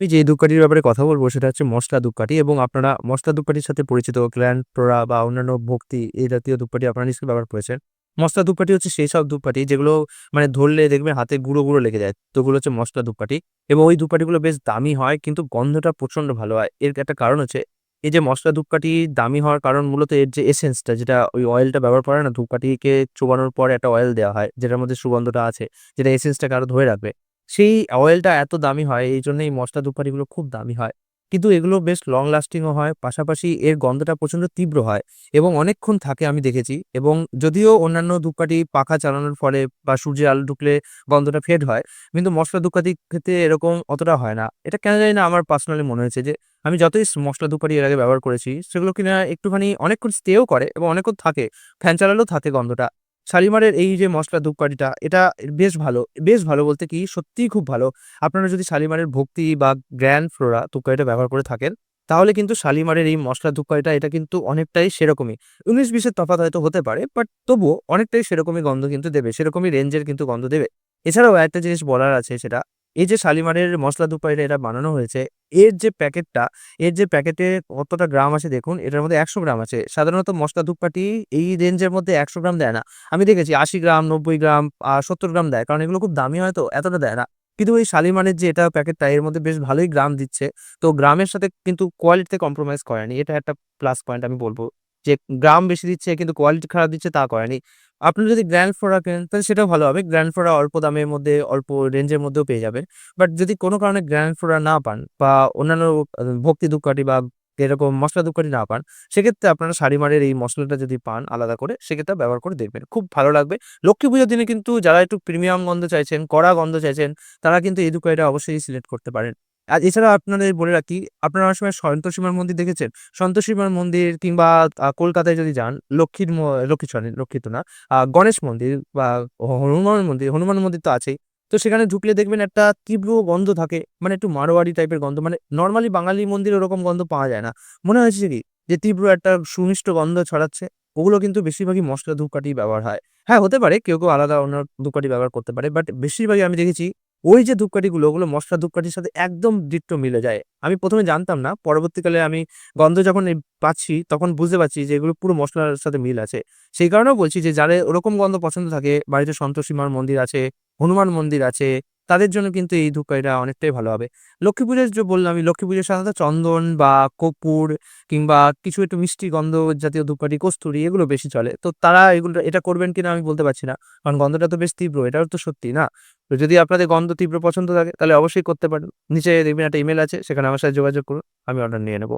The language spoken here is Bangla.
আমি যে ধূপকাঠির ব্যাপারে কথা বলব সেটা হচ্ছে মশলা ধূপকাঠি এবং আপনারা মশলা ধূপকাঠির সাথে পরিচিত গ্ল্যান্ড প্রোরা বা অন্যান্য ভক্তি এই জাতীয় ধূপকাঠি আপনারা নিশ্চয়ই ব্যবহার করেছেন। মশলা ধূপকাঠি হচ্ছে সেই সব ধূপকাঠি যেগুলো মানে ধরলে দেখবেন হাতে গুঁড়ো গুঁড়ো লেগে যায়, তো ওগুলো হচ্ছে মশলা ধূপকাঠি এবং ওই ধূপকাঠিগুলো বেশ দামি হয় কিন্তু গন্ধটা প্রচণ্ড ভালো হয়। এর একটা কারণ হচ্ছে এই যে মশলা ধূপকাঠি দামি হওয়ার কারণ মূলত এর যে এসেন্সটা যেটা ওই অয়েলটা ব্যবহার করে না ধূপকাঠিকে চোবানোর পর একটা অয়েল দেওয়া হয় যেটার মধ্যে সুগন্ধটা আছে, যেটা এসেন্সটাকে আরও ধরে রাখবে। সেই অয়েলটা এত দামি হয়, এই জন্য এই মশলা ধূপকাঠিগুলো খুব দামি হয়। কিন্তু এগুলো বেশ লং লাস্টিংও হয়, পাশাপাশি এর গন্ধটা প্রচণ্ড তীব্র হয় এবং অনেকক্ষণ থাকে আমি দেখেছি এবং যদিও অন্যান্য ধূপকাঠি পাখা চালানোর ফলে বা সূর্যের আলো ঢুকলে গন্ধটা ফেড হয়, কিন্তু মশলা ধূপকাঠি খেতে এরকম অতটা হয় না। এটা কেন জানি না আমার পার্সোনালি মনে হয়েছে যে, আমি যতই মশলা ধূপকাঠি এর আগে ব্যবহার করেছি, সেগুলো কিনা একটুখানি অনেকক্ষণ স্টেও করে এবং অনেকক্ষণ থাকে ফ্যান চালালেও থাকে গন্ধটা। শালিমারের এই যে মশলা ধূপকাঠিটা, এটা বেশ ভালো। বেশ ভালো বলতে কি, সত্যিই খুব ভালো। আপনারা যদি শালিমারের ভক্তি বা গ্র্যান্ড ফ্লোরা ধূপকাঠিটা ব্যবহার করে থাকেন, তাহলে কিন্তু শালিমারের এই মশলা ধূপকাঠিটা, এটা কিন্তু অনেকটাই সেরকমই। উনিশ বিশের তফাত হয়তো হতে পারে, বাট তবুও অনেকটাই সেরকমই গন্ধ কিন্তু দেবে, সেরকমই রেঞ্জের কিন্তু গন্ধ দেবে। এছাড়াও একটা জিনিস বলার আছে সেটা এই যে শালিমারের মশলা ধূপকাঠিটা এটা বানানো হয়েছে, এর যে প্যাকেটটা, এর যে প্যাকেটে কতটা গ্রাম আছে দেখুন, এটার মধ্যে একশো গ্রাম আছে। সাধারণত মশলা ধূপকাঠি এই রেঞ্জের মধ্যে একশো গ্রাম দেয় না। আমি দেখেছি আশি গ্রাম, নব্বই গ্রাম সত্তর গ্রাম দেয়, কারণ এগুলো খুব দামি হয় তো, এতটা দেয় না। কিন্তু ওই শালিমারের যে এটা প্যাকেটটা, এর মধ্যে বেশ ভালোই গ্রাম দিচ্ছে। তো গ্রামের সাথে কিন্তু কোয়ালিটিতে কম্প্রোমাইজ করেনি, এটা একটা প্লাস পয়েন্ট আমি বলব। যে গ্রাম বেশি দিচ্ছে, কিন্তু কোয়ালিটি খারাপ দিচ্ছে তা করেনি। আপনি যদি গ্র্যান্ড ফোরা কেনেন, তাহলে সেটাও ভালো হবে। গ্র্যান্ড ফোরা অল্প দামের মধ্যে, অল্প রেঞ্জের মধ্যেও পেয়ে যাবেন। বাট যদি কোনো কারণে গ্র্যান্ড ফোরা না পান বা অন্যান্য ভক্তি ধূপকাঠি বা এরকম মশলা ধূপকাঠি না পান, সেক্ষেত্রে আপনারা শাড়িমারের এই মশলাটা যদি পান আলাদা করে, সেক্ষেত্রে ব্যবহার করে দেখবেন। খুব ভালো লাগবে। লক্ষ্মী পুজোর দিনে কিন্তু যারা একটু প্রিমিয়াম গন্ধ চাইছেন, কড়া গন্ধ চাইছেন, তারা কিন্তু এই ধূপকাঠিটা অবশ্যই সিলেক্ট করতে পারেন। আর এছাড়া আপনাদের বলে রাখি, আপনারা অনেক সময় সন্তোষীমার মন্দির দেখেছেন? সন্তোষীমার মন্দির কিংবা কলকাতায় যদি যান, লক্ষ্মীর লক্ষ্মী সরি, লক্ষ্মী তো না গণেশ মন্দির বা হনুমান মন্দির হনুমান মন্দির তো আছেই। তো সেখানে ঢুকলে দেখবেন একটা তীব্র গন্ধ থাকে মানে একটু মারোয়াড়ি টাইপের গন্ধ মানে নর্মালি বাঙালি মন্দিরে ওরকম গন্ধ পাওয়া যায় না। মনে হয়েছে কি, যে তীব্র একটা সুমিষ্ট গন্ধ ছড়াচ্ছে, ওগুলো কিন্তু বেশিরভাগই মশলা ধূপকাঠি ব্যবহার হয়। হ্যাঁ হতে পারে, কেউ কেউ আলাদা অন্য ধূপকাঠি ব্যবহার করতে পারে বাট বেশিরভাগই আমি দেখেছি ওই যে ধূপকাঠিগুলো, ওগুলো মশলা ধূপকাঠির সাথে একদম ডিট্ট মিলে যায়। আমি প্রথমে জানতাম না, পরবর্তীকালে আমি গন্ধ যখন পাচ্ছি, তখন বুঝতে পারছি যে এগুলো পুরো মশলার সাথে মিল আছে। সেই কারণেও বলছি যে যারা ওরকম গন্ধ পছন্দ থাকে, বাড়িতে সন্তোষীমার মন্দির আছে, হনুমান মন্দির আছে তাদের জন্য কিন্তু এই ধূপকাঠিটা অনেকটাই ভালো হবে। লক্ষ্মী পুজোর যে বললাম আমি লক্ষ্মী পুজোর সাধারণত চন্দন বা কর্পূর কিংবা কিছু একটু মিষ্টি গন্ধ জাতীয় ধূপকাঠি, কস্তুরি এগুলো বেশি চলে। তো তারা এগুলো, এটা করবেন কিনা আমি বলতে পারছি না। কারণ গন্ধটা তো বেশ তীব্র, এটাও তো সত্যি না? তো যদি আপনাদের গন্ধ তীব্র পছন্দ থাকে, তাহলে অবশ্যই করতে পারেন। নিচে দেখবেন একটা ইমেল আছে, সেখানে আমার সাথে যোগাযোগ করুন, আমি অর্ডার নিয়ে নেব।